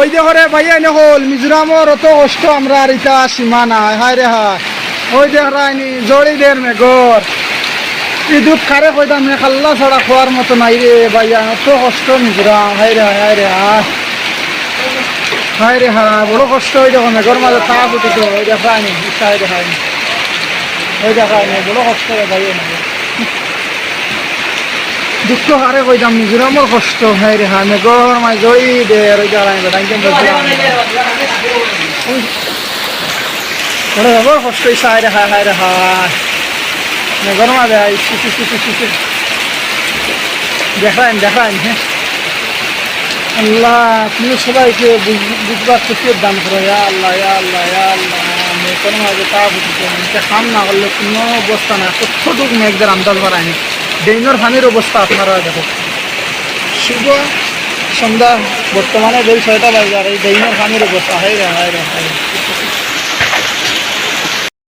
ওই যে করে ভাইয়া এনে হল মিজোরামর অত কষ্ট আমরা আর ইটা সীমা নাই, হায় রে হায়। ওই দেখ রায়নি জড়ি দের মেঘর এই দুধ খারে কইতাম মে খাল্লা ছাড়া খোয়ার মতো নাই রে ভাইয়া অত কষ্ট মিজোরাম হায় রে হায় রে হায়। হায় রে হায়, বড় কষ্ট ওই দেখো মেঘর মাঝে তাপ উঠে তো ওই দেখ রায়নি ইচ্ছা হায় হায় ওই দেখ রায়নি বড় কষ্ট রে ভাইয়া দুঃখ হারে কইতাম মিজোরামর কষ্ট হায় রে হায় মেঘর মাঝে জড়ি দে দেখ রায়নি বেটাই কেন ওরে বাবা কষ্ট হয়েছে হায় রে হায় হায় রে হায় মেঘর শিশু শিশু দেখাইন দেখাইন হ্যাঁ আল্লাহ তুমি সবাইকে বুঝ- বুঝবার খুশির দান করো ইয়া আল্লাহ ইয়া আল্লাহ ইয়া আল্লাহ মেঘের মাঝে তা বুঝতে না করলে কোনো অবস্থা না কতটুকু মেঘদের বাড়ায়নি ডেঙ্গর হানির অবস্থা আপনারা দেখো শুভ সন্ধ্যা। বর্তমানে দুই ছয়টা বাজার এই ডেঙ্গর হানির অবস্থা। হাই রে হাই রে হাই রে।